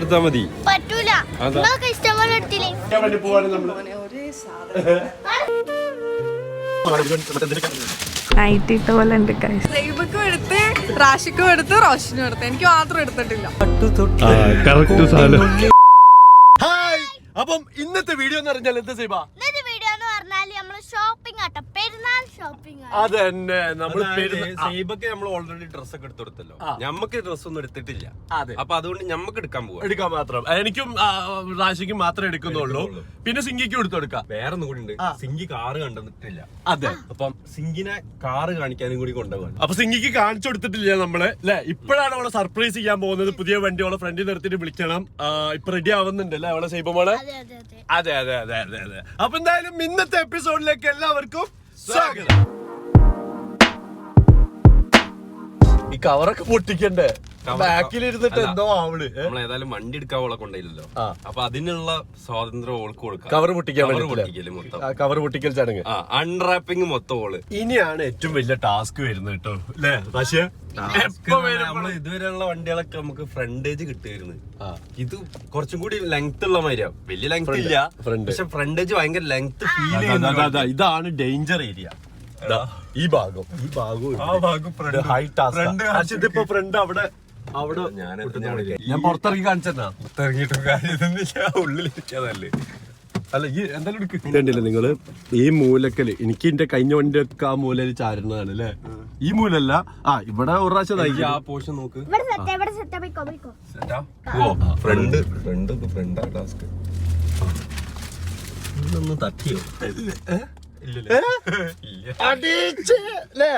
എടുത്താ മതി. പറ്റൂല. എടുത്തില്ലേ? നൈറ്റ് ഇട്ട പോലെ ഉണ്ട് എടുത്ത് റാഷിക്കും എടുത്ത് റോഷനും എടുത്ത്. എനിക്ക് മാത്രം എടുത്തിട്ടില്ല. അപ്പം ഇന്നത്തെ വീഡിയോ എന്ന് പറഞ്ഞാൽ എന്താ സൈബ? അതന്നെ നമ്മൾ സൈബൊക്കെ നമ്മൾ ഓൾറെഡി ഡ്രസ്സ് ഒക്കെ എടുത്തെടുത്തല്ലോ ഞമ്മക്ക് ഡ്രസ് ഒന്നും എടുത്തിട്ടില്ല. അപ്പൊ അതുകൊണ്ട് ഞമ്മക്ക് എടുക്കാൻ പോകും എടുക്കാൻ മാത്രം. എനിക്കും റാശിക്കും മാത്രമേ എടുക്കുന്നുള്ളൂ. പിന്നെ സിങ്കിക്കും എടുത്തെടുക്കാം വേറെ ഒന്നും കൂടി ഉണ്ട്. സിങ്കി കാറ് കണ്ടിട്ടില്ല. അതെ. അപ്പം സിങ്കിനെ കാറ് കാണിക്കാനും കൂടി കൊണ്ടുപോകാൻ അപ്പൊ സിങ്കിക്ക് കാണിച്ചു കൊടുത്തിട്ടില്ല നമ്മൾ അല്ലെ? ഇപ്പോഴാണ് അവളെ സർപ്രൈസ് ചെയ്യാൻ പോകുന്നത്. പുതിയ വണ്ടി അവളെ ഫ്രണ്ടിൽ നിർത്തിട്ട് വിളിക്കണം. ഇപ്പൊ റെഡി ആവുന്നുണ്ടല്ലേ അവളെ സൈബ അതെ അതെ അതെ. അതെ അതെ അപ്പൊ എന്തായാലും ഇന്നത്തെ എപ്പിസോഡിലേക്ക് എല്ലാവർക്കും 算了。ഈ കവറൊക്കെ പൊട്ടിക്കണ്ടേ? ബാക്കിലിരുന്നിട്ട് എന്തോ ആവൾ? നമ്മൾ ഏതായാലും വണ്ടി എടുക്കാൻ അവളെ കൊണ്ടില്ലല്ലോ. അപ്പൊ അതിനുള്ള സ്വാതന്ത്ര്യം ഓൾക്ക് കൊടുക്കാം. കവർ പൊട്ടിക്കാൻ കവർ പൊട്ടിക്കൽ ചടങ്ങ്. അൺറാപ്പിംഗ് മൊത്തം ഓൾ. ഇനിയാണ് ഏറ്റവും വലിയ ടാസ്ക് വരുന്നത് കേട്ടോ അല്ലേ? പക്ഷേ നമ്മൾ ഇതുവരെയുള്ള വണ്ടികളൊക്കെ നമുക്ക് ഫ്രണ്ടേജ് കിട്ടുമായിരുന്നു. ഇത് കുറച്ചും കൂടി ലെങ്ത് ഉള്ള മാതിരിയാ. വലിയ ലെങ്ത് ഇല്ല. പക്ഷെ ഫ്രണ്ടേജ് ഭയങ്കര ലെങ്ത് ഫീൽ അതാ, ചെയ്യുന്ന അതാ, അതാ, ഇതാണ് ഡേഞ്ചർ ഏരിയ ഈ ഭാഗം. ഈ ഭാഗവും ആ ഭാഗം front. ഇതിപ്പോ ഫ്രണ്ട് അവിടെ അവിടെ ഞാൻ ഞാൻ പുറത്തിറങ്ങി കാണിച്ചാ ഇറങ്ങിയിട്ടും കാര്യമൊന്നുമില്ല ഉള്ളിലിരിക്കാതല്ലേ. അല്ല ഈ എന്തായാലും കണ്ടില്ലേ നിങ്ങൾ ഈ മൂലക്കൽ എനിക്ക് എന്റെ കഴിഞ്ഞ വണ്ടിയൊക്കെ ആ മൂലയിൽ ചാരുന്നതാണ് അല്ലേ? ഈ മൂലല്ല ആ ഇവിടെ ഒരു പ്രാവശ്യം ഈ ആ പോഷൻ നോക്ക്. ഇവിടെ സെറ്റ് ഇവിടെ സെറ്റ് പോയിക്കോ പോയിക്കോ. സെറ്റാ ഓ ഫ്രണ്ട് ഫ്രണ്ട് ഫ്രണ്ടാ ടാസ്ക് ഇതൊന്ന് തട്ടിയോ? അടിച്ച്, ല്ലേ?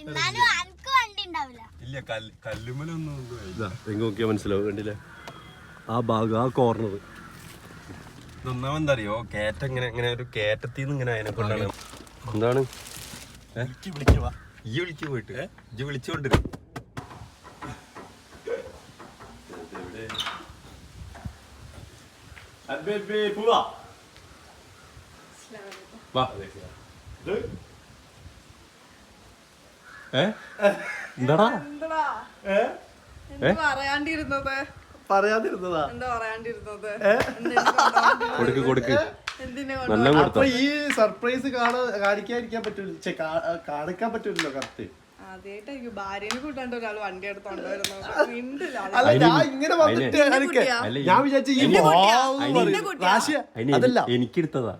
എന്നാലും അനക്ക് വണ്ടി ഉണ്ടാവില്ല ഇല്ല കല്ല് കല്ലുമലൊന്നും. ഇതാ, നിങ്ങൾക്ക് നോക്കിയാൽ മനസ്സിലാവും. കണ്ടില്ലേ? ആ ഭാഗം ആ കോർണർ അറിയോ കേറ്റ ഇങ്ങനെ ഇങ്ങനെ ഒരു കേറ്റത്തിന്ന് ഇങ്ങനെ അതിനെ കൊണ്ടാണ്. എന്താണ്? ഈ വിളിക്ക് പോയിട്ട്. ഇജ്ജ് വിളിച്ചോണ്ടിരും പോവാ. വാ എന്താടാ? പറയാണ്ടിരുന്നത്? പറയാതിരുന്നതാ കൊടുക്ക് കൊടുക്ക്. നല്ല ഈ സർപ്രൈസ് കാണിക്കാതിരിക്കാൻ പറ്റൂല. കാണിക്കാൻ പറ്റൂലല്ലോ കറക്റ്റ്. എനിക്കെടുത്തതാ.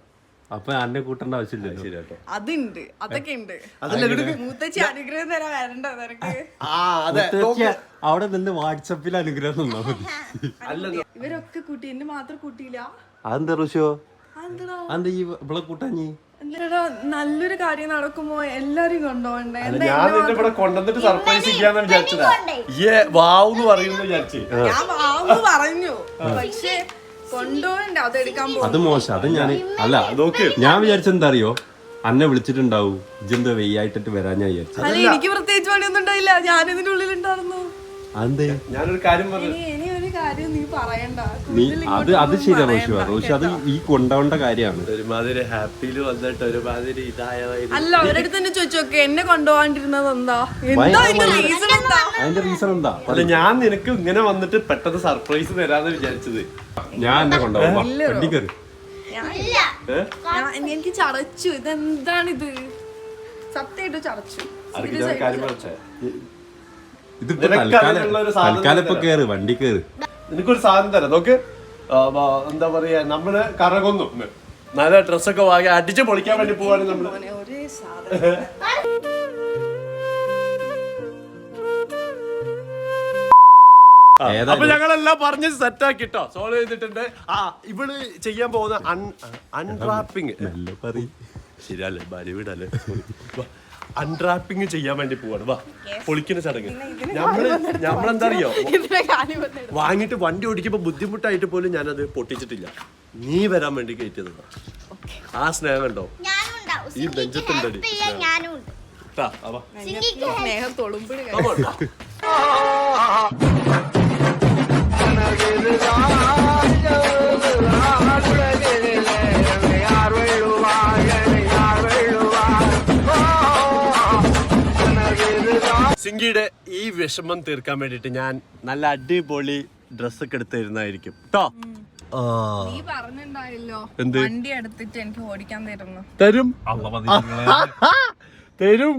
അപ്പൊ അന്നെ കൂട്ടേണ്ട ആവശ്യമില്ല അതുണ്ട്. അതൊക്കെ ഉണ്ട്. മൂത്തച്ഛി അനുഗ്രഹം തരാൻ വരണ്ട നിനക്ക്. ആ അതെ നോക്ക്. അവിടെ നിന്ന് വാട്സപ്പിൽ അനുഗ്രഹം തന്നാ മതി. ഇവരൊക്കെ കൂട്ടി എന്നെ മാത്രം കൂട്ടിയില്ല. അതെന്താ ഋഷോ അതെന്താ? ഈ ഇവിടെ കൂട്ടാഞ്ഞി നല്ലൊരു കാര്യം നടക്കുമ്പോ എല്ലാരും കൊണ്ടുപോകണ്ടേ ഞാൻ നിന്നെ ഇവിടെ കൊണ്ടുവന്നിട്ട് സർപ്രൈസ് ചെയ്യാന്ന് വിചാരിച്ചതാ. ഏ വാവ് എന്ന് പറയുന്നു വിചാരിച്ചു. ഞാൻ വാങ്ങു പറഞ്ഞു. പക്ഷെ അത് എടുക്കാൻ അത് പോകും മോശം അത് ഞാൻ അല്ല നോക്ക്. ഞാൻ വിചാരിച്ചെന്താ അറിയോ അന്നെ വിളിച്ചിട്ടുണ്ടാവും. ഇജെന്താ വെയ്യായിട്ടിട്ട് വരാൻ ഞാൻ വിചാരിച്ചു അല്ല എനിക്ക് പ്രത്യേകിച്ച് പണിയൊന്നും ഉണ്ടായില്ല. ഞാൻ ഇതിന്റെ ഉള്ളിൽ ഉണ്ടായിരുന്നു. അതെന്തേ? ഞാനൊരു കാര്യം പറഞ്ഞു. കാര്യം നീ പറയണ്ട. നീ അത് അത് ശരിയാ റോഷി റോഷി അത് ഈ കൊണ്ടുപോകേണ്ട കാര്യമാണ്. ഒരുമാതിരി ഹാപ്പിയിൽ വന്നിട്ട് ഒരുമാതിരി ഇതായ അല്ല അവരടുത്ത് തന്നെ ചോദിച്ചോക്കെ എന്നെ കൊണ്ടുപോകാണ്ടിരുന്നത് എന്താ? എന്താ ഇതിന്റെ റീസൺ എന്താ? അതിന്റെ റീസൺ എന്താ? അല്ല ഞാൻ നിനക്ക് ഇങ്ങനെ വന്നിട്ട് പെട്ടെന്ന് സർപ്രൈസ് തരാന്ന് വിചാരിച്ചത്. ഞാൻ എന്നെ കൊണ്ടുപോകാം. വണ്ടി കയറി. ഞാൻ- എനിക്ക് ചടച്ചു. ഇതെന്താണിത്? സത്യമായിട്ട് ചടച്ചു. ആർക്ക് ഞാൻ കാര്യം പറഞ്ഞേ. ഇതിപ്പോ തൽക്കാലം ഒരു സാധനം തൽക്കാലം ഇപ്പൊ കേറ് വണ്ടി കേറ്. നിനക്കൊരു സാധനം തരാം. നോക്ക് എന്താ പറയാ നമ്മൾ കറങ്ങുന്നു. നല്ല ഡ്രസ്സൊക്കെ വാങ്ങി അടിച്ച് പൊളിക്കാൻ വേണ്ടി പോവാണ് നമ്മൾ. അപ്പൊ ഞങ്ങളെല്ലാം പറഞ്ഞ് സെറ്റ് ആക്കിട്ടോ. സോൾവ് ചെയ്തിട്ടുണ്ട്. ആ ഇവൾ ചെയ്യാൻ പോകുന്ന അൺറാപ്പിംഗ് മെല്ലെ പറയ്. ശരിയല്ലേ? ഭാര്യ വീടല്ലേ അൺറാപ്പിംഗ് ചെയ്യാൻ വേണ്ടി പോവാണ്. വാ പൊളിക്കുന്ന ചടങ്ങ്. നമ്മൾ നമ്മളെന്താ അറിയോ? വാങ്ങിയിട്ട് വണ്ടി ഓടിക്കുമ്പോ ബുദ്ധിമുട്ടായിട്ട് പോലും ഞാനത് പൊട്ടിച്ചിട്ടില്ല. നീ വരാൻ വേണ്ടി കയറ്റിയതാ ആ സ്നേഹം ഉണ്ടാവും ഈ നെഞ്ചത്തുണ്ടടി. ഹെൽപ്പ് ഞാനും ഉണ്ട് ആ വാ. സിങ്കിക്ക് സ്നേഹം തൊളുമ്പിടി സിങ്കിയുടെ ഈ വിഷമം തീർക്കാൻ വേണ്ടിട്ട് ഞാൻ നല്ല അടിപൊളി ഡ്രസ്സൊക്കെ എടുത്ത് തരുന്നതായിരിക്കും കേട്ടോ നീ എന്ത്? വണ്ടി എടുത്തിട്ട് എനിക്ക് ഓടിക്കാൻ തരുന്നു. തരും. തരും.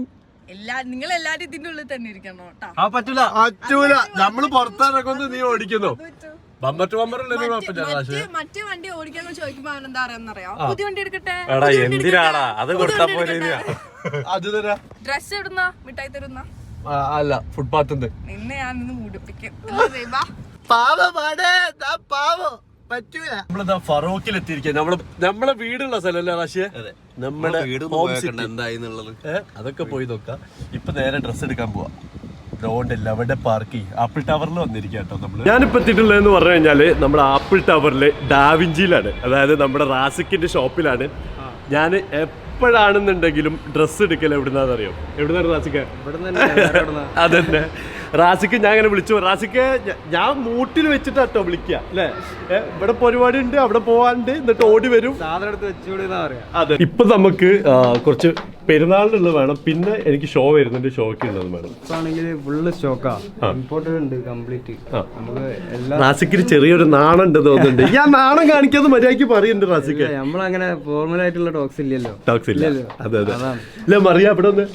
എല്ലാ നിങ്ങൾ എല്ലാരും ഇതിന്റെ ഉള്ളിൽ തന്നെ ഇരിക്കണം കേട്ടാ. ആ പറ്റൂല. നമ്മൾ നീ ഓടിക്കുന്നു. ബമ്പർ ടു ബമ്പർ മറ്റേ വണ്ടി ചോദിക്കുമ്പോ എന്താ പുതിയ വണ്ടി എടുക്കട്ടെ? എന്തിനാടാ? അത് കൊടുത്താ പോലെ അത് തരാ. ഡ്രസ് ഇടുന്ന മിഠായി തരുന്ന? അല്ല ഫുട്പാത്ത് നിന്നെ ഞാൻ മുടിപ്പിക്കും. അല്ലേ ദൈവാ? നമ്മളിതാ ഫറോക്കിൽ എത്തിയിരിക്കുക നമ്മൾ നമ്മളെ വീടുള്ള സ്ഥലല്ലേ റാഷിയെ? നമ്മുടെ വീട്. എന്തായിന്നുള്ളത്? അതൊക്കെ പോയി നോക്കാം. ഇപ്പൊ നേരെ ഡ്രസ് എടുക്കാൻ പോവാ. ഗ്രൗണ്ട് ഇല്ല അവിടെ പാർക്ക് ആപ്പിൾ ടവറിൽ വന്നിരിക്കുക കേട്ടോ നമ്മൾ. ഞാനിപ്പോ എത്തിയിട്ടുള്ളതെന്ന് പറഞ്ഞു കഴിഞ്ഞാൽ നമ്മുടെ ആപ്പിൾ ടവറിൽ ഡാവിഞ്ചിയിലാണ് അതായത് നമ്മുടെ റാസിക്കിന്റെ ഷോപ്പിലാണ് ഞാൻ എപ്പോഴാണെന്നുണ്ടെങ്കിലും ഡ്രസ്സ് എടുക്കൽ എവിടുന്നാന്നറിയോ എവിടുന്നാണ് റാസിക്ക അതന്നെ. റാസിക്ക് ഞാൻ അങ്ങനെ വിളിച്ചു. റാസിക്ക് ഞാൻ മൂട്ടിൽ വെച്ചിട്ടാട്ടോ വിളിക്കുക അല്ലേ? ഇവിടെ പരിപാടി ഉണ്ട് അവിടെ പോവാണ്ട് എന്നിട്ട് ഓടി വരും. അതെ. ഇപ്പൊ നമുക്ക് കുറച്ച് പെരുന്നാളിനുള്ള വേണം. പിന്നെ എനിക്ക് ഷോ വരുന്നുണ്ട് ഷോക്ക് ഉള്ളത് വേണം. ഫുള്ള് സ്റ്റോക്കാ ഉണ്ട് കംപ്ലീറ്റ് നമുക്ക് എല്ലാ റാസിക്കിന് ചെറിയൊരു നാണം ഉണ്ട് തോന്നുന്നുണ്ട് ഞാൻ നാണം കാണിക്കാതെ മര്യാദയ്ക്ക് പറയുന്നുണ്ട് റാസിക്ക്. നമ്മളങ്ങനെ ഫോർമൽ ആയിട്ടുള്ള ടോക്സ് ഇല്ലല്ലോ. ടോക്സ് ഇല്ല. ഇല്ലല്ലോ. അതെ അതെ. അല്ല മറിയാ മറിയ ഇവിടെ ഒന്ന്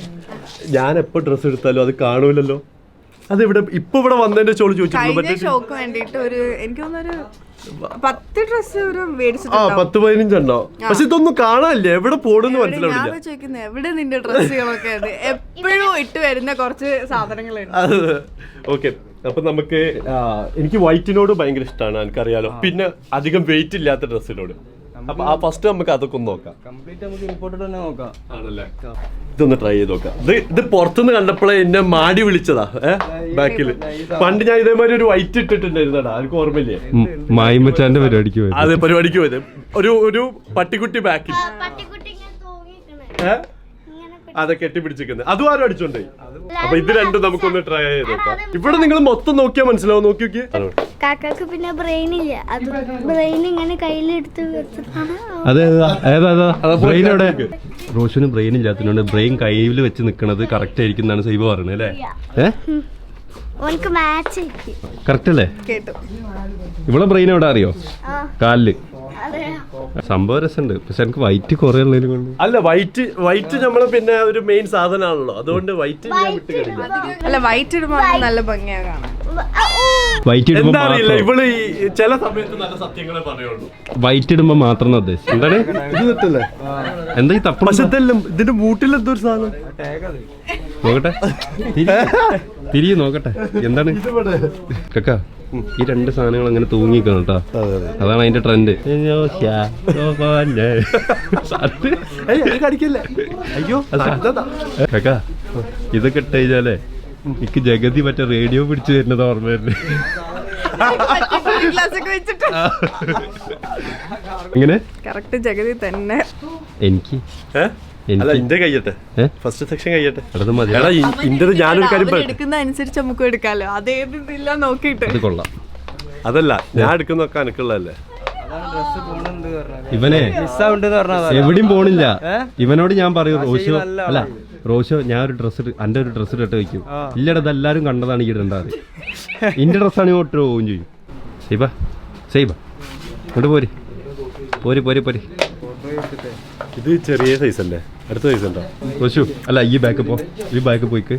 ഞാൻ എപ്പോ ഡ്രസ്സ് എടുത്താലും അത് കാണൂലല്ലോ. അത് ഇവിടെ ഇപ്പൊ ഇവിടെ വന്നതിന്റെ ചോൾ ചോദിച്ചിട്ടുള്ളൂ കഴിഞ്ഞ മറ്റേ ഷോക്ക് വേണ്ടിട്ട് ഒരു എനിക്ക് തോന്നുന്നൊരു പത്ത് ഡ്രസ് ഒരു ആ മേടിച്ചിട്ടുണ്ടാവും പത്ത് പതിനഞ്ചുണ്ടോ പക്ഷെ ഇതൊന്നും കാണാനില്ല. എവിടെ പോണെന്ന് ഞാൻ മനസ്സിലാവില്ല. ചോദിക്കുന്നത് എവിടെ നിന്റെ ഡ്രസ്സുകളൊക്കെ എപ്പോഴും ഇട്ട് വരുന്ന കുറച്ച് സാധനങ്ങളുണ്ട്. അത് ഓക്കെ. അപ്പൊ നമുക്ക് ആ, എനിക്ക് വൈറ്റിനോട് ഭയങ്കര ഇഷ്ടമാണ് എനിക്കറിയാലോ. പിന്നെ അധികം വെയിറ്റ് ഇല്ലാത്ത ഡ്രസ്സിനോട്. അപ്പൊ ആ ഫസ്റ്റ് നമുക്ക് അതൊക്കെ ഒന്ന് നോക്കാം. കംപ്ലീറ്റ് നമുക്ക് ഇമ്പോർട്ടഡ് തന്നെ നോക്കാം. ആണല്ലേ? ഇതൊന്ന് ട്രൈ ചെയ്ത് നോക്കാം. ഇത് ഇത് പുറത്തുനിന്ന് കണ്ടപ്പോഴേ എന്നെ മാടി വിളിച്ചതാ ഏ? ബാക്കിൽ. പണ്ട് ഞാൻ ഇതേമാതിരി ഒരു വൈറ്റ് ഇട്ടിട്ടുണ്ടായിരുന്നടാ എനിക്ക് ഓർമ്മയില്ലേ? മായിമച്ചാന്റെ പരിപാടിക്ക് പോയത്. അതെ പരിപാടിക്ക് പോയത്. ഒരു ഒരു പട്ടിക്കുട്ടി ബാക്കിൽ പട്ടിക്കുട്ടി ഇങ്ങനെ തൂങ്ങിക്കണേ ഏ ഇങ്ങനെ അതെ കെട്ടിപ്പിടിച്ചിരിക്കുന്നത്. അതും ആരും അടിച്ചോണ്ടേ? അപ്പൊ ഇത് രണ്ടും നമുക്കൊന്ന് ട്രൈ ചെയ്ത് നോക്കാം. ഇവിടെ നിങ്ങൾ മൊത്തം നോക്കിയാൽ മനസ്സിലാവും. നോക്കി നോക്കി. കാക്കാക്ക് പിന്നെ ബ്രെയിൻ ഇല്ല. അത് ബ്രെയിൻ ഇങ്ങനെ കയ്യിലെടുത്ത് വെച്ചിട്ടാണ് അതെ ബ്രെയിൻ എവിടെ? റോഷന് ബ്രെയിൻ ഇല്ലാത്തതുകൊണ്ട് ബ്രെയിൻ കയ്യിൽ വെച്ച് നിൽക്കുന്നത് കറക്റ്റ് ആയിരിക്കും എന്നാണ് സൈബ് പറയുന്നത് അല്ലേ? കറക്റ്റ് അല്ലേ? ഇവളെ ഇവിടെ ബ്രെയിൻ എവിടെ അറിയോ? കാലിൽ. സംഭവം രസമുണ്ട്. പക്ഷെ എനിക്ക് വൈറ്റ് കുറെ ഉള്ളതിൽ കൊണ്ട്. അല്ല വൈറ്റ് വൈറ്റ് നമ്മളെ പിന്നെ ഒരു മെയിൻ സാധനമാണല്ലോ. അതുകൊണ്ട് വൈറ്റ് ഞാൻ വിട്ട് കളില്ല അല്ല വൈറ്റ് ഇടുമ്പോ നല്ല ഭംഗിയാ കാണാൻ. വൈറ്റ് ഇടുമ്പോ എന്താ അറിയില്ല മാത്രം ഇവൾ ഈ ചില സമയത്ത് നല്ല സത്യങ്ങളെ പറയുള്ളൂ. വൈറ്റ് ഇടുമ്പോ മാത്രം ഉദ്ദേശിച്ചത് എന്താണ്? ഇത് തെറ്റല്ലേ എന്താ ഈ തപ്പണ? പക്ഷെ ഇതെല്ലാം ഇതിന്റെ മൂട്ടിൽ എന്തോ ഒരു സാധനം? നോക്കട്ടെ. തിരികെ നോക്കട്ടെ. എന്താണ്? കക്ക ഈ രണ്ട് സാധനങ്ങൾ അങ്ങനെ തൂങ്ങിക്കണം കേട്ടോ. അതാണ് അതിന്റെ ട്രെൻഡ് അയ്യോ. കക്ക ഇതൊക്കെ ഇട്ട് കഴിഞ്ഞാലേ എനിക്ക് ജഗതി മറ്റേ റേഡിയോ പിടിച്ചു തരുന്നത് ഓർമ്മ വരുന്നത്. കറക്റ്റ് ജഗതി തന്നെ. എനിക്ക്? അല്ല എനിക്ക്. ഇന്റെ കഴിയട്ടെ ഫസ്റ്റ് സെക്ഷൻ കഴിയട്ടെ അടുത്ത് എടാ ഇ- ഇന്റത് ഞാനൊരു കാര്യം അവൻ എടുക്കുന്ന അനുസരിച്ച് നമുക്ക് എടുക്കാലോ. അത് കൊള്ളാം. അതല്ല ഞാൻ എടുക്കുന്നൊക്കെ എനിക്കുള്ളതല്ലേ ഇവനെ എവിടെയും പോണില്ല. ഇവനോട് ഞാൻ പറയൂ റോഷോ അല്ല റോഷോ ഞാൻ ഒരു ഡ്രസ്സ് എന്റെ ഒരു ഡ്രസ്സ് ഇട്ട് വെക്കും ഇല്ലടാ ഇതെല്ലാരും കണ്ടതാണ് ഈ ഇടണ്ടാറ് ഇന്റെ ഡ്രസ്സാണ് ഇങ്ങോട്ട് പോവുകയും ചെയ്യും. സൈബ സൈബ ഇങ്ങോട്ട് പോര്. പോര് പോര് പോര്. ഇത് ചെറിയ സൈസ് അല്ലേ? അടുത്ത സൈസ് ഉണ്ടോ? റോഷു അല്ല ഈ ബാക്ക് പോ. ഈ ബാക്ക് പോയിക്ക്.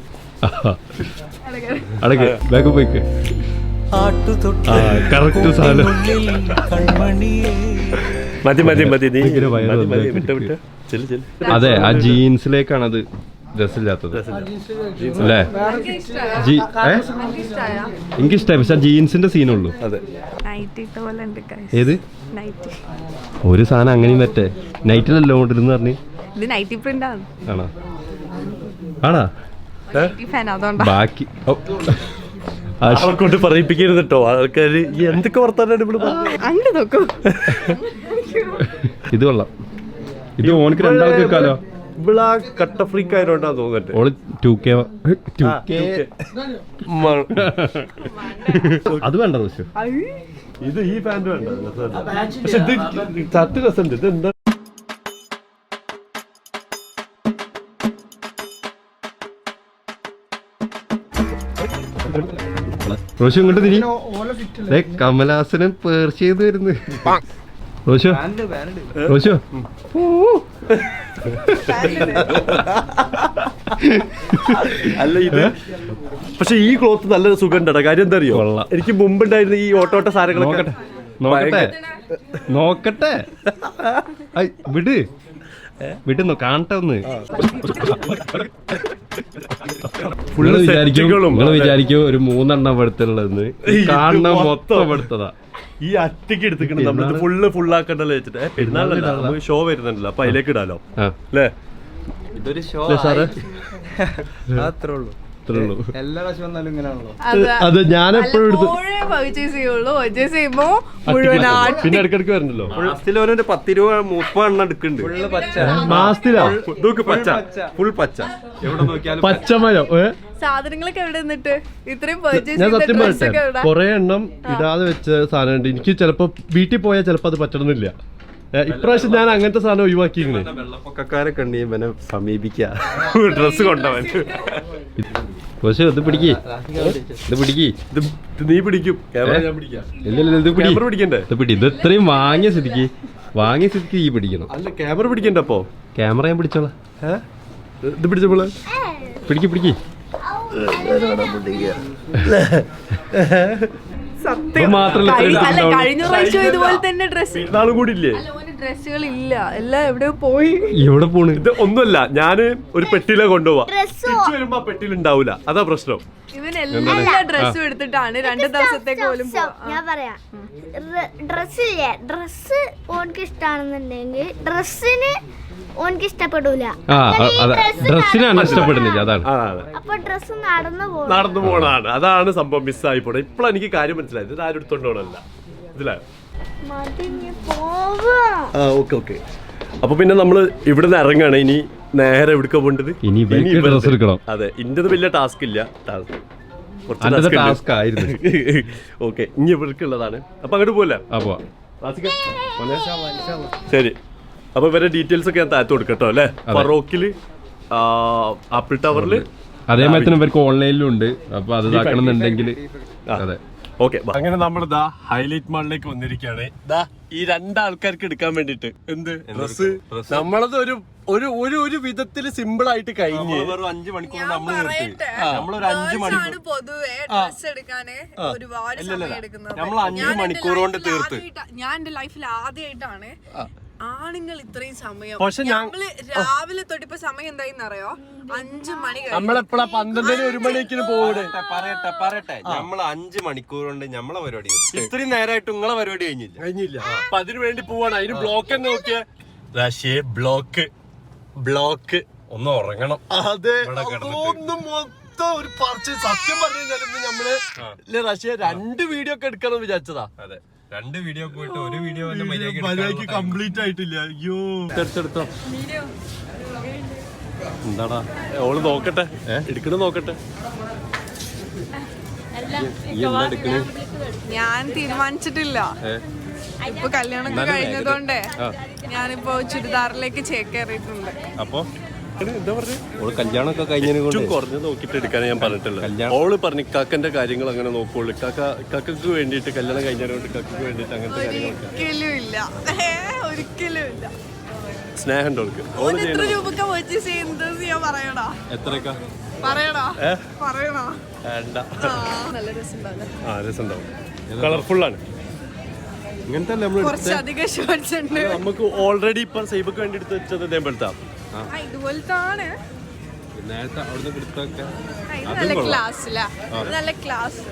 അടക്ക് ബാക്ക് പോയിക്ക്. ആ കറക്റ്റ് സാധനം. മതി മതി മതി നീ മതി മതി വിട്ട് വിട്ട്. അതെ ആ ജീൻസിലേക്കാണ് അത് ഡ്രസ്സില്ലാത്തത് അല്ലേ? എനിക്കിഷ്ടായി പക്ഷെ ആ ജീൻസിന്റെ സീനുള്ളൂ. അതെ. നൈറ്റ് പോലെ ഉണ്ട് guys. ഏത്? നൈറ്റ്. ഒരു സാധനം അങ്ങനെയും പറ്റേ നൈറ്റിലല്ലോ കൊണ്ടിരുന്ന് പറഞ്ഞു? ഇത് നൈറ്റി പ്രിന്റ് ആണ്? ആണോ? ബാക്കി. കൊണ്ട് പറയിപ്പിക്കരുത് കേട്ടോ ആൾക്കാര് ഈ എന്തൊക്കെ വർത്താനാണ് ഇവിടെ അങ്ങോട്ട് നോക്കൂ. ഇത് കൊള്ളാം. ഇത് ഓനക്ക് രണ്ടാൾക്ക് വെക്കാലോ? ഇവളാ കട്ട ഫ്രീക്ക് ആയതുകൊണ്ടാ തോന്നട്ടെ ഓൾ ടു കെ ടു ആ, കെ അത് വേണ്ട ഇത് ഈ പാന്റ് വേണ്ട. പക്ഷെ ഇത് തട്ട് രസമുണ്ട്. ഇത് എന്താ റോഷു ഇങ്ങോട്ട് തിരി. ദേ, പേർച്ചെയ്ത് ചെയ്ത് വരുന്നു അല്ല ഇത് പക്ഷെ ഈ ക്ലോത്ത് നല്ല സുഖം ഉണ്ടോ കാര്യം എന്താ അറിയോ. എനിക്ക് മുമ്പുണ്ടായിരുന്ന ഈ ഓട്ടോട്ട സാധനങ്ങളൊക്കെ നോക്കട്ടെ. നോക്കട്ടെ. ഐ, വിട്. വിടുന്നു കാണട്ടെ ഒന്ന്. നിങ്ങൾ വിചാരിക്കും നിങ്ങൾ വിചാരിക്കും ഒരു മൂന്നെണ്ണം എടുത്തുള്ളതെന്ന് കാണുന്ന മൊത്തം. എടുത്തതാ ഈ അറ്റയ്ക്ക് എടുത്തിക്കണം നമ്മൾ ഫുള്ള് ഫുള്ളാക്കണ്ടല്ലോ വെച്ചിട്ട്. പെരുന്നാളല്ല നമുക്ക് ഷോ വരുന്നുണ്ടല്ലോ അപ്പൊ അതിലേക്ക് ഇടാലോ. അല്ലേ ഇതൊരു ഷോ സാറേ? അത്രേ ഉള്ളൂ. എല്ലാ പ്രാവശ്യം വന്നാലും ഇങ്ങനെയാണല്ലോ. അത് ഞാൻ എപ്പോഴും എടുത്തു പർച്ചേസ് ചെയ്യുള്ളൂ. പർച്ചേസ് ചെയ്യുമ്പോ മുഴുവൻ പിന്നെ ഇടക്കിടക്ക് വരണല്ലോ മാസത്തിൽ ഓനൊരു പത്ത് രൂപ മുപ്പത് എണ്ണം എടുക്കുന്നുണ്ട്. ഫുള്ള് പച്ച. മാസത്തിലാ നോക്ക് പച്ച. ഫുൾ പച്ച. എവിടെ നോക്കിയാലും പച്ചമരം ഏ? സാധനങ്ങളൊക്കെ എവിടെ നിന്നിട്ട്? ഇത്രയും പർച്ചേസ് ഞാൻ ചെയ്ത സത്യം പറയട്ടെ കൊറേ എണ്ണം ഇടാതെ വെച്ച സാധനമുണ്ട്. എനിക്ക് ചിലപ്പോ വീട്ടിൽ പോയാൽ ചിലപ്പോ അത് പറ്റണമെന്നില്ല. ഇപ്രാവശ്യം ഞാൻ അങ്ങനത്തെ സാധനം ഒഴിവാക്കി വെള്ളപ്പൊക്കക്കാരെ ഉണ്ട് ഇവനെ സമീപിക്കുക. ഡ്രസ് കൊണ്ടവൻ പക്ഷെ ഇത് പിടിക്ക്. ഇത് പിടിക്ക്. ഇത് നീ പിടിക്കും. ക്യാമറ ഞാൻ പിടിക്കാം. ഇല്ല ഇത് പിടി. ക്യാമറ പിടിക്കണ്ടേ? ഇത് പിടി. ഇത് ഇത്രയും വാങ്ങിയ സ്ഥിതിക്ക് വാങ്ങിയ സ്ഥിതിക്ക് ഈ പിടിക്കണം. അല്ല ക്യാമറ പിടിക്കണ്ട അപ്പോ? ക്യാമറ ഞാൻ പിടിച്ചോളാം? ഇത് പിടിച്ചപ്പോൾ പിടിക്ക് പിടിക്ക്. സത്യം. മാത്രല്ല. കഴിഞ്ഞ പ്രാവശ്യം ഇതുപോലെ തന്നെ ഡ്രസ് പെരുന്നാളും കൂടി ഇല്ലേ? ഡ്രസ്സുകൾ ഇല്ല എല്ലാം എവിടെയോ പോയി? എവിടെ പോണ്? ഇത് ഒന്നുമല്ല ഞാൻ ഒരു പെട്ടിയിലെ കൊണ്ടുപോവാ. ഡ്രസ്സോ? തിരിച്ചു വരുമ്പോ ആ പെട്ടിയിൽ ഉണ്ടാവൂല. അതാ പ്രശ്നം. ഇവൻ എല്ലാ ഡ്രസ്സും എടുത്തിട്ടാണ് രണ്ട് ദിവസത്തേക്ക് പോലും. ഞാൻ പറയാം. ഡ്രസ് ഇല്ലേ ഡ്രസ് ഓനക്ക് ഇഷ്ടാണെന്നുണ്ടെങ്കിൽ ഡ്രസ്സിന് ഓനക്ക് ഇഷ്ടപ്പെടൂല ആ അതെ ഡ്രസ്സിനാണ് ഇഷ്ടപ്പെടുന്നില്ല അതാണ്. അപ്പൊ ഡ്രസ് നടന്നു പോകും നടന്നു പോണാണ് അതാണ് സംഭവം മിസ്സായി പോണത്. ഇപ്പോഴാണ് എനിക്ക് കാര്യം മനസ്സിലായത്. ഇത് ആരും എടുത്തോണ്ട് പോണല്ല മനസ്സിലായോ മതി നീ പോവാ ആ ഓക്കെ ഓക്കെ. അപ്പൊ പിന്നെ നമ്മൾ നിന്ന് ഇറങ്ങാണ്. ഇനി നേരെ എവിടുക്ക പോണ്ടത് ഇനി ഇവർക്ക് ഇവരുടെ- dress എടുക്കണം. അതെ ഇന്റത് വലിയ ടാസ്ക് ഇല്ല. അന്റെ ടാസ്ക് ആയിരുന്നു. ഓക്കെ ഇനി ഇവർക്കുള്ളതാണ്. അപ്പൊ അങ്ങോട്ട് പോലെ അപ്പൊ ശരി. അപ്പൊ ഇവരെ ഡീറ്റെയിൽസ് ഒക്കെ ഞാൻ താഴത്ത് കൊടുക്കട്ടോ അല്ലെ. ഫറോക്കിൽ ആപ്പിൾ ടവറിൽ അതേമാതിരി തന്നെ ഇവർക്ക് ഓൺലൈനിലും ഉണ്ട്. അപ്പൊ അത് ഇതാക്കണം എന്നുണ്ടെങ്കിൽ. അതെ. ഓക്കെ അങ്ങനെ നമ്മൾ ദാ ഹൈലൈറ്റ് മാളിലേക്ക് വന്നിരിക്കുകയാണ്. ദാ ഈ രണ്ടാൾക്കാർക്ക് എടുക്കാൻ വേണ്ടിട്ട് എന്ത്? ഡ്രസ് നമ്മളത് ഒരു ഒരു ഒരു ഒരു വിധത്തിൽ സിമ്പിൾ ആയിട്ട് കഴിഞ്ഞ്. വെറും അഞ്ചു മണിക്കൂർ നമ്മൾ നമ്മളൊരു അഞ്ചു മണിക്കൂർ. പൊതുവേ ഡ്രസ് എടുക്കാന് ഒരുപാട് നമ്മൾ അഞ്ചു മണിക്കൂർ കൊണ്ട് തീർത്ത്. ഞാൻ എന്റെ ലൈഫിൽ ആദ്യമായിട്ടാണ് ആണുങ്ങൾ ഇത്രയും സമയം. പക്ഷെ ഞാൻ- നമ്മൾ രാവിലെ തൊട്ടിപ്പോ സമയം എന്തായിന്ന് അറിയോ അഞ്ചു മണി. നമ്മളെപ്പോഴാ പന്ത്രണ്ടിന് ഒരു മണിക്ക് പോകണേ പറയട്ടെ, പറയട്ടെ നമ്മൾ അഞ്ചു മണിക്കൂർ കൊണ്ട് നമ്മളെ പരിപാടി. ഇത്രയും നേരമായിട്ട് നിങ്ങളെ പരിപാടി കഴിഞ്ഞില്ല? കഴിഞ്ഞില്ല. അപ്പൊ അതിനു വേണ്ടി പോവാണ്. അതിന് ബ്ലോക്ക് എന്ന് നോക്കിയ റഷ്യ ബ്ലോക്ക്. ബ്ലോക്ക്. ഒന്ന് ഉറങ്ങണം. അതെ. മൊത്തം ഒരു പറിച്ച് സത്യം പറഞ്ഞു കഴിഞ്ഞാൽ നമ്മൾ റഷ്യ രണ്ട് വീഡിയോ ഒക്കെ എടുക്കണം വിചാരിച്ചതാ. അതെ. രണ്ട് വീഡിയോ പോയിട്ട് ഒരു വീഡിയോ മര്യാദയ്ക്ക് കംപ്ലീറ്റ് ആയിട്ടില്ല. അയ്യോ. എടുത്തെടുത്തോ. എന്താടാ? ഓൾ നോക്കട്ടെ. എടുക്കണ നോക്കട്ടെ. ഞാൻ തീരുമാനിച്ചിട്ടില്ല. ഇപ്പൊ കല്യാണം കഴിഞ്ഞതുകൊണ്ടേ ഞാനിപ്പോ ചുരിദാറിലേക്ക് ചേക്കേറിയിട്ടുണ്ട്. അപ്പൊ? ഓൾ കല്യാണമൊക്കെ കഴിഞ്ഞതിനെ കൊണ്ട് കുറഞ്ഞ് നോക്കിട്ട് എടുക്കാൻ ഞാൻ പറഞ്ഞിട്ടുള്ളത്. ഓൾ പറഞ്ഞു ഇക്കാക്കന്റെ കാര്യങ്ങൾ അങ്ങനെ നോക്കുള്ളൂ. ഇക്കാക്ക ഇക്കാക്കക്ക് വേണ്ടിയിട്ട് കല്യാണം കഴിഞ്ഞതുകൊണ്ട് ഇക്കാക്കക്ക് വേണ്ടിയിട്ട് അങ്ങനത്തെ കാര്യങ്ങളൊക്കെ സ്നേഹം ഉണ്ട് ഓൾക്ക് ഓൾ എത്ര രൂപക്ക പർച്ചേസ് ചെയ്യുന്നത് ഞാൻ പറയടാ? എത്രയൊക്കെ? പറയടാ. പറയണോ വേണ്ട. ആ, രസമുണ്ടാവും. ഇങ്ങനത്തെ നമുക്ക് ഓൾറെഡി ഇപ്പൊ സൈബക്ക് വേണ്ടി എടുത്ത് വെച്ചത് ഇതേപോലത്തെ. ആ, ഇതുപോലത്തെ ആണ് നേരത്തെ അവിടുന്ന് കൊടുത്തൊക്കെ നല്ല ക്ലാസ്സില. നല്ല ക്ലാസ്.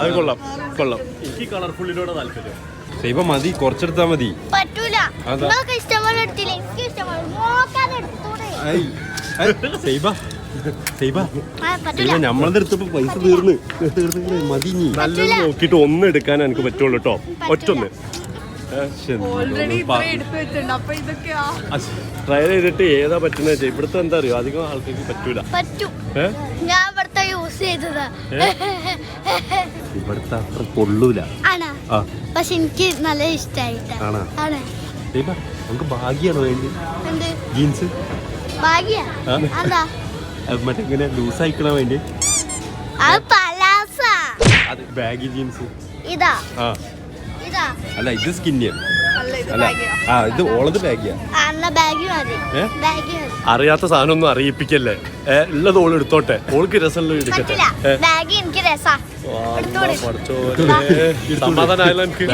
അത് കൊള്ളാം. കൊള്ളാം. എനിക്ക് കളർഫുള്ളിനോട് താല്പര്യം. ഇപ്പൊ മതി. കുറച്ചെടുത്താ മതി. പറ്റൂല. പൈസ തീർന്ന്. തീർന്ന് മതി നീ നല്ലത് നോക്കിയിട്ട് ഒന്ന് എടുക്കാൻ എനിക്ക് പറ്റുള്ളൂ കേട്ടോ ഒറ്റൊന്ന്. ഓൾറെഡി ഇത്ര എടുത്തു വെച്ചിട്ടുണ്ട്. അപ്പൊ ഇതൊക്കെയാ ട്രൈ ചെയ്തിട്ട് ഏതാ പറ്റുന്ന വെച്ചാൽ ഇവിടുത്തെ എന്താ അറിയോ? അധികം ആൾക്കാർക്ക് പറ്റൂല. പറ്റും. ഞാൻ ഇവിടുത്തെ യൂസ് ചെയ്തതാ. ഇവിടുത്തെ അത്ര കൊള്ളൂല. പക്ഷെ എനിക്ക് നല്ല ഇഷ്ടായിട്ടാ. ആണോ? നമുക്ക് ഭാഗ്യാണ് വേണ്ടി. ജീൻസ് മറ്റേ ഇങ്ങനെ ലൂസ് ആയിക്കണ വേണ്ടി? അത് ബാഗി ജീൻസ് ഇതാ. ആ. ഇതാ അല്ല ഇത് സ്കിന്നിയാണ് അല്ല ഇത് അല്ല ബാഗിയാ. ആ ഇത് ഓളത് ബാഗിയാ. അറിയാത്ത സാധനം ഒന്നും അറിയിപ്പിക്കല്ലേ? ഏ ഉള്ളത് ഓൾ എടുത്തോട്ടെ? ഓൾക്ക് രസമുള്ള എടുക്കട്ടെ. സമാധാനായല്ലോ എനിക്ക്.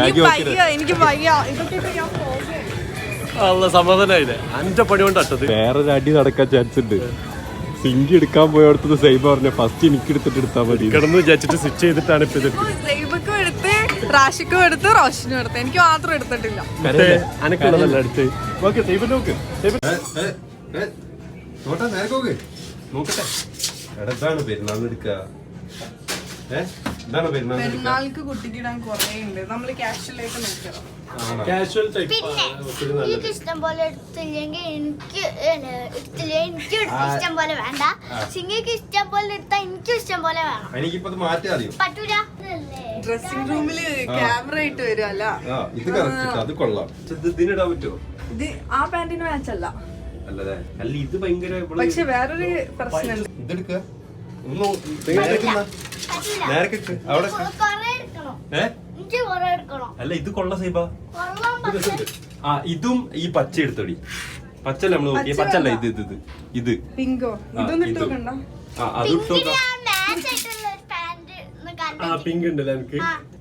സമാധാനായില്ലേ? അന്റെ പണി കൊണ്ട് അട്ടത് വേറൊരു അടി നടക്കാൻ ചാൻസ് ഉണ്ട്. സിങ്കി എടുക്കാൻ പോയടുത്തത് സൈബ പറഞ്ഞ ഫസ്റ്റ് എനിക്ക് എടുത്തിട്ട് എടുത്താൽ മതി. കിടന്ന് വിചാരിച്ചിട്ട് സ്വിച്ച് ചെയ്തിട്ടാണ് ഇപ്പൊ ഇത് സൈബക്കും എടുത്ത് റാഷിക്കും എടുത്ത് റോഷനും എടുത്ത്. എനിക്ക് മാത്രം എടുത്തിട്ടില്ല. പെരുന്നാളിന് പെരുന്നാൾക്ക് കുട്ടിക്കിടാൻ കുറേ ഉണ്ട്. നമ്മൾ ക്യാഷ്വലായിട്ട് നോക്കണം കാഷ്വൽ ടൈപ്പ് പിന്നെ എനിക്ക് ഇഷ്ടം പോലെ എടുത്തില്ലെങ്കിൽ എനിക്ക് എടുത്തില്ല? എനിക്ക് ഇഷ്ടം പോലെ വേണ്ട. സിംഗിക്ക് ഇഷ്ടം പോലെ എടുത്താൽ എനിക്കും ഇഷ്ടം പോലെ വേണം പറ്റൂല? ഡ്രസ്സിംഗ് റൂമിൽ ക്യാമറ ഇട്ട് വരുമല്ല ആ ഇത് കറക്റ്റ് അത് കൊള്ളാം. ഇത് ഇതിനിടാൻ പറ്റുമോ ഇത് ആ പാന്റിന് മാച്ച് അല്ല അല്ലല്ലേ? അല്ല ഇത് ഭയങ്കര ഇവൾ പക്ഷെ വേറൊരു പ്രശ്നമുണ്ട്. ഇതെടുക്കുക ഒന്ന് നേരെ. അവിടെ ഏ? അല്ല ഇത് കൊള്ള സൈബ. ആ ഇതും ഈ പച്ച എടുത്തോടി. പച്ചല്ല നമ്മൾ നോക്കിയ. പച്ചല്ല ഇത് ഇത് ഇത് ഇത്. പിങ്കോ ആ, ഇതൊന്നും അത് ഇട്ടോ പിങ്കിന് ആ match ആയിട്ടുള്ള ഒരു pant ഒന്ന് ആ കണ്ടു. പിങ്ക് ഉണ്ടല്ലേ എനിക്ക്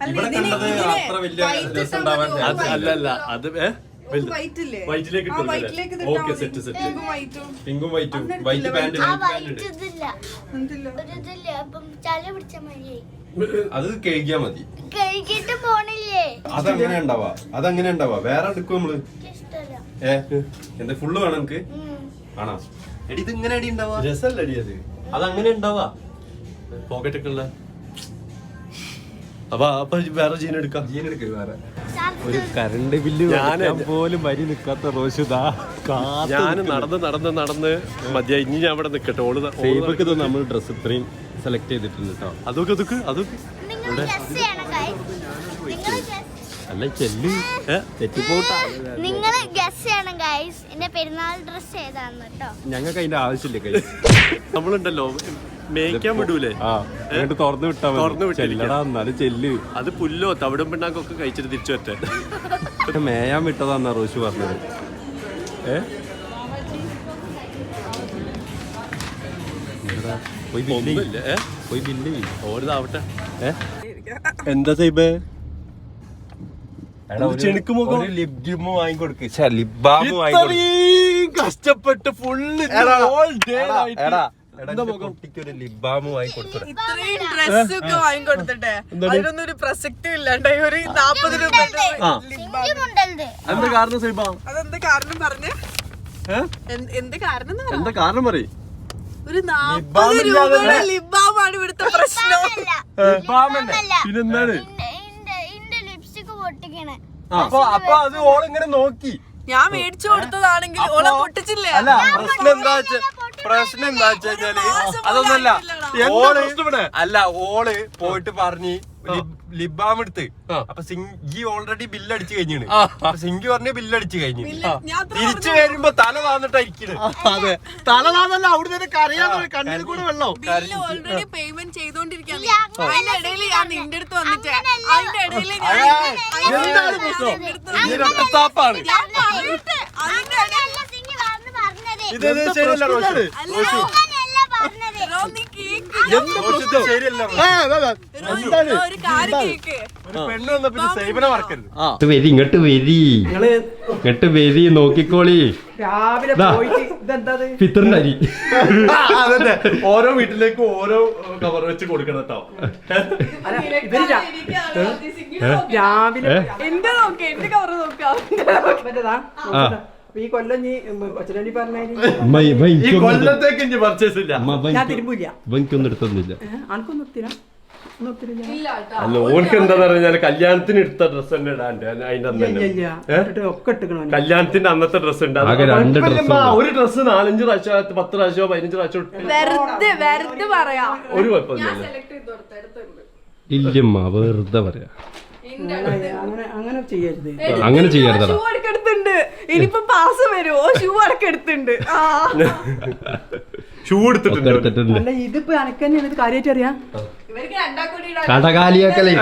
ഇവിടെ കണ്ടത് അത്ര വലിയ രസം അല്ലല്ല ഉണ്ടാവാൻ അത് white. അല്ല? അല്ല അത് ഏ ഇല്ലേ വൈറ്റിലേക്ക് ഇട്ടോ ഓക്കെ സെറ്റ് സെറ്റ് പിങ്കും വൈറ്റും പിങ്കും വൈറ്റും വൈറ്റ് പാന്റ് ആ വൈറ്റ് ഇതില്ല. ഒരു ഇതില്ല. അപ്പം ചളി പിടിച്ച മതി. അത് കഴുകിയാ മതി. കഴുകിയിട്ട് പോണില്ലേ? അതങ്ങനെ ഉണ്ടാവാ? അതങ്ങനെ ഉണ്ടാവാ? വേറെ എടുക്കും നമ്മൾ? ഇഷ്ടല്ല ഏ എന്താ ഫുള്ള് വേണം എനിക്ക് ആണോ? എടി ഇത് ഇങ്ങനെ അടി ഉണ്ടാവാ? രസല്ലടി അത്. അതങ്ങനെ ഉണ്ടാവാ. പോക്കറ്റൊക്കെ ഉള്ള അപ്പൊ അപ്പൊ വേറെ ജീൻ എടുക്കാം. ജീൻ എടുക്കുക വേറെ. ഷർട്ട് കറണ്ട് ബില്ല് ഞാൻ പോലും വരി നിക്കാത്ത റോഷിതാ ഞാൻ നടന്ന് നടന്ന് നടന്ന് മതിയായി ഇനി ഞാൻ ഇവിടെ നിക്കട്ടെ ഓൾ ഇത് നമ്മൾ ഡ്രസ് ഇത്രയും സെലക്ട് ചെയ്തിട്ടുണ്ട് കേട്ടോ അതൊക്കെ അതൊക്കെ അതൊക്കെ. നിങ്ങൾ ഗസ് ചെയ്യണം guys. നിങ്ങൾ guess- അല്ല ചെല്ലു? തെറ്റിപ്പോട്ടാ. നിങ്ങൾ ഗസ് ചെയ്യണം ഗൈസ് എന്റെ പെരുന്നാൾ ഡ്രസ് ഏതാന്ന് കേട്ടോ ഞങ്ങൾക്ക് അതിന്റെ ആവശ്യമില്ല കൈ നമ്മളുണ്ടല്ലോ. മേയ്ക്കാൻ വിടൂലേ? എന്നിട്ട് തുറന്നു വിട്ടാ തുറന്നു. ചെല്ലടാ എന്നാലും ചെല്ല്. അത് പുല്ലോ തവിടും പിണ്ണാക്കൊക്കെ കഴിച്ചിട്ട് തിരിച്ചു ഇവിടെ മേയാൻ വിട്ടതാന്നാ റോഷി പറഞ്ഞത്. ഏ? എന്താ സൈബേ? കഷ്ടപ്പെട്ട് ഫുള്ള് ഇത്രയും ഡ്രസ് ഒക്കെ വാങ്ങിക്കൊടുത്തിട്ടെ അതിനൊന്നും ഒരു പ്രസക്തി ഇല്ലാണ്ടായി ഒരു നാപ്പത് രൂപ എന്താ കാരണം സൈബ അതെന്താ കാരണം പറഞ്ഞ്? എന്ത്- എന്ത് കാരണം എന്താ കാരണം പറയും? ഒരു നാപ്പത് രൂപയുടെ ലിബാമാണ് ഇവിടുത്തെ പ്രശ്നം. പിന്നെന്താണ്? അപ്പൊ അപ്പൊ അത് ഓളിങ്ങനെ നോക്കി. ഞാൻ മേടിച്ചു കൊടുത്തതാണെങ്കിൽ ഓളെ പൊട്ടിച്ചില്ലേ? അല്ല പ്രശ്നം എന്താ പ്രശ്നം എന്താ വെച്ചാൽ അതൊന്നല്ല ഓൾ അല്ല ഓൾ പോയിട്ട് പറഞ്ഞ് ലിബാം എടുത്ത് അപ്പൊ സിംഗി ഓൾറെഡി ബില്ലടിച്ച് കഴിഞ്ഞാണ്. അപ്പൊ സിംഗി പറഞ്ഞ ബില്ലടിച്ച് കഴിഞ്ഞു തിരിച്ചു വരുമ്പോ തല താന്നിട്ടായിരിക്കണ്. അതെ. തല താന്നല്ല അവിടെ കറിയാൻ കണ്ണിൽ കൂടെ വെള്ളം. ബില്ല് ഓൾറെഡി പേയ്മെന്റ് ചെയ്തോണ്ടിരിക്കാണ്. അതിന്റെ ഇടയിൽ ഞാൻ നിന്റെ അടുത്ത് വന്നിട്ട് അതിന്റെ ഇടയിൽ എന്താണ് പ്രശ്നം? അതിന്റെ ഇടയിൽ സിംഗി വന്ന് പറഞ്ഞത് ഇത് വരി ഇങ്ങോട്ട് വരി. ഇങ്ങോട്ട് വരി നോക്കിക്കോളി. അരി. അതന്നെ. ഓരോ വീട്ടിലേക്കും ഓരോ കവർ വെച്ച് കൊടുക്കണം കേട്ടോ രാവിലെ എന്റെ നോക്ക് എന്റെ കവർ നോക്കാം. ഈ കൊല്ലം നീ കൊച്ചലി ഈ കൊല്ലത്തേക്ക് ഇനി പർച്ചേസ് ഇല്ല. ഞാൻ തിരുമ്പില്ല. എനിക്കൊന്നും എടുത്തൊന്നുമില്ല. ആൾക്കൊന്നും ഒത്തിര അല്ല ഓർക്ക് എന്താ പറഞ്ഞാൽ കല്യാണത്തിന് എടുത്ത ഡ്രസ് തന്നെ ഇടാണ്ട് അതിന്റെ അന്ന് തന്നെ. കല്യാണത്തിന്റെ അന്നത്തെ ഡ്രസ് ഉണ്ട്. ഒരു ഡ്രസ് നാലഞ്ച് പ്രാവശ്യം പത്ത് പ്രാവശ്യമോ പതിനഞ്ച് പ്രാവശ്യം ഒരു കുഴപ്പമില്ല. ഇല്ലമ്മ വെറുതെ പറയാ. അങ്ങനെ അങ്ങനെ ചെയ്യരുത്. അങ്ങനെ അടക്കെടുത്തുണ്ട്. ഇനിയിപ്പോ പാസ് വരുമോ ഷൂ അടക്കെടുത്തുണ്ട്. ആ. ഷൂ എടുത്തിട്ടുണ്ട്. ഇതിപ്പോ അനക്കന്നെ ഇത് കാര്യമായിട്ട് അറിയാം. കടകാലിയാക്കലേ.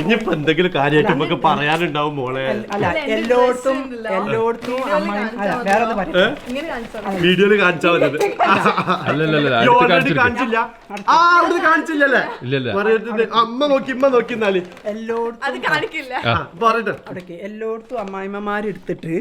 ഇനിയിപ്പോ എന്തെങ്കിലും കാര്യമായിട്ട് നമുക്ക് പറയാനുണ്ടാവും മോളെ. അല്ല എല്ലായിടത്തും എല്ലായിടത്തും അമ്മായി അല്ല വേറെ ഒന്ന് പറയാം ഇങ്ങനെ കാണിച്ചോ വീഡിയോയിൽ കാണിച്ചാൽ മതി. കാണിച്ചില്ല. ആ അവിടുന്ന് കാണിച്ചില്ലല്ലേ? അമ്മ നോക്കി ഇമ്മ നോക്കി എന്നാൽ. എല്ലായിടത്തും അത് കാണിക്കില്ല. ആ, പറയട്ടെ. എല്ലായിടത്തും അമ്മായിമ്മമാരെടുത്തിട്ട്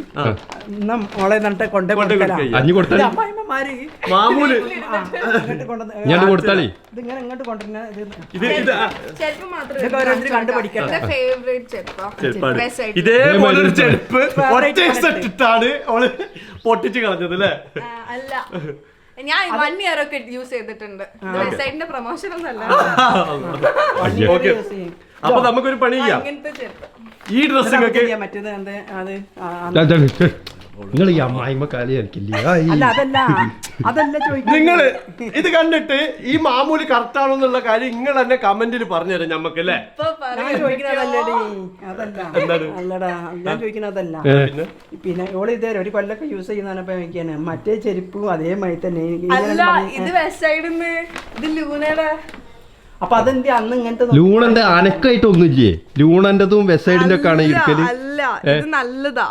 എന്നാ മോളെ നട്ട് കൊണ്ടേ കൊണ്ടേ കൊടുക്കലാ. അമ്മായിമ്മമാര് മാമൂൽ ആ, ഇങ്ങോട്ട് കൊണ്ടുവന്ന് ഞാൻ കൊടുത്താലി ഇതിങ്ങനെ ഇങ്ങോട്ട് കൊണ്ടുവരുന്ന ഇത് ഇത് ഇത് ആ, ചെരുപ്പ് മാത്രം ഇതൊക്കെ. ഫേവറേറ്റ് ചെരുപ്പാണ്. ആയിട്ട്. ഇതേപോലെ ഒരു ചെരുപ്പ് ഒറ്റ സെറ്റ് ഇട്ടാണ് അവൾ പൊട്ടിച്ച് കളഞ്ഞത് അല്ലേ? ആ, അല്ല. ഞാൻ വൺ ഇയർ ഒക്കെ യൂസ് ചെയ്തിട്ടുണ്ട്. വെബ്സൈറ്റിന്റെ പ്രൊമോഷൻ ഓക്കെ അപ്പൊ നമുക്കൊരു പണി ചെയ്യാം. അങ്ങനത്തെ ചെരുപ്പ്. ഈ ഡ്രസ് നിങ്ങൾക്ക് ചെയ്യാൻ മറ്റേത് എന്താ അത് ആ, ആ, നിങ്ങൾ ഈ അമ്മായിമ്മ കാലിയായിരിക്കില്ലേ അല്ല അതല്ല. അതല്ല ചോദിക്കുന്നത്. നിങ്ങൾ ഇത് കണ്ടിട്ട് ഈ മാമൂലി കറക്റ്റ് ആണോ എന്നുള്ള കാര്യം നിങ്ങൾ തന്നെ കമന്റിൽ പറഞ്ഞുതരാം ഞമ്മക്ക് അല്ലേ? ഇപ്പൊ ഞാൻ ചോദിക്കുന്നതല്ലടി അതല്ല. എന്താണ്? അല്ലടാ ഞാൻ ചോദിക്കുന്നതല്ല. പിന്നെ? പിന്നെ ഓൾ ഇതേ ഒരു കൊല്ലൊക്കെ യൂസ് ചെയ്യുന്നപ്പോ എനിക്കാണ് മറ്റേ ചെരുപ്പും അതേമാതിരി തന്നെ. എനിക്ക് ഇങ്ങനെ അല്ല പറഞ്ഞ് ഇത് വെസ്റ്റ് സൈഡിന്ന് ഇത് ലൂനയുടെ അപ്പൊ അതെന്ത് അന്ന് ഇങ്ങനത്തെ ലൂണന്റെ അനക്കായിട്ട് ഒന്നുമില്ലേ? ലൂണന്റെതും വെസ്റ്റ് സൈഡിന്റെ ഒക്കെ ആണ് അല്ല, ഇരിക്കൽ. അല്ല ഇത് നല്ലതാ.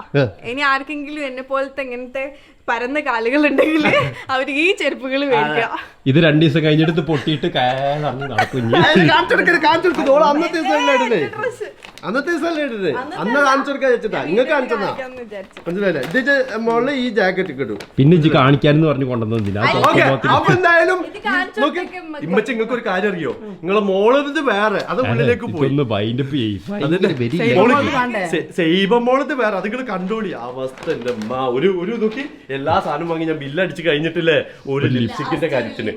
ഇനി ആർക്കെങ്കിലും എന്നെ പോലത്തെ ഇങ്ങനത്തെ പരന്ന കാലുകൾ ഉണ്ടെങ്കിൽ അവർ ഈ ചെരുപ്പുകൾ മേടിക്കാം ഇത് രണ്ടു ദിവസം കഴിഞ്ഞിട്ട് പൊട്ടിയിട്ട് കാലറിഞ്ഞ് നടക്കും. കാണിച്ചെടുക്കരുത് കാണിച്ചെടുക്കുന്നു അന്നത്തെ ദിവസം അന്നത്തെ ദിവസം അന്ന് കാണിച്ചെടുക്കാൻ വെച്ചിട്ടാ. ഇങ്ങക്ക് കാണിച്ചതാ മനസ്സിലായില്ലേ? ഇത് ഇജ്ജ് ഈ ജാക്കറ്റ് കിട്ടും പിന്നെ ഇജ്ജ് കാണിക്കാനെന്ന് പറഞ്ഞു കൊണ്ടുവന്നില്ല ഓക്കെ അപ്പൊ എന്തായാലും കാണിച്ചു കൊടുത്തേക്ക് നിങ്ങൾക്ക് ഒരു കാര്യം അറിയോ? നിങ്ങളെ മോളത് വേറെ അത് ഉള്ളിലേക്ക് പോയി. ഒന്ന് ബൈൻഡ് അപ്പ് സൈബമോളത് വേറെ അത് നിങ്ങൾ കണ്ടോളി. അവസ്ഥ എന്റെ അമ്മ ഒരു ഒരു നോക്കി എല്ലാ സാധനവും വാങ്ങി ഞാൻ ബില്ലടിച്ച് കഴിഞ്ഞിട്ടില്ലേ? ഒരു ലിപ്സ്റ്റിക്കിന്റെ കാര്യത്തിന്.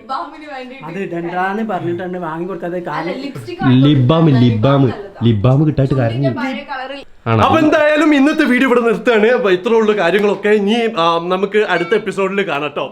അത് രണ്ടാന്ന് പറഞ്ഞിട്ടുണ്ട് വാങ്ങി കൊടുത്തത്. ലിബാം ലിബാം ലിബാം കിട്ടായിട്ട് കരഞ്ഞു അപ്പൊ എന്തായാലും ഇന്നത്തെ വീഡിയോ ഇവിടെ നിർത്തുകയാണ്. അപ്പൊ ഇത്ര ഉള്ള കാര്യങ്ങളൊക്കെ. ഇനി ആ, നമുക്ക് അടുത്ത എപ്പിസോഡിൽ കാണാം ട്ടോ.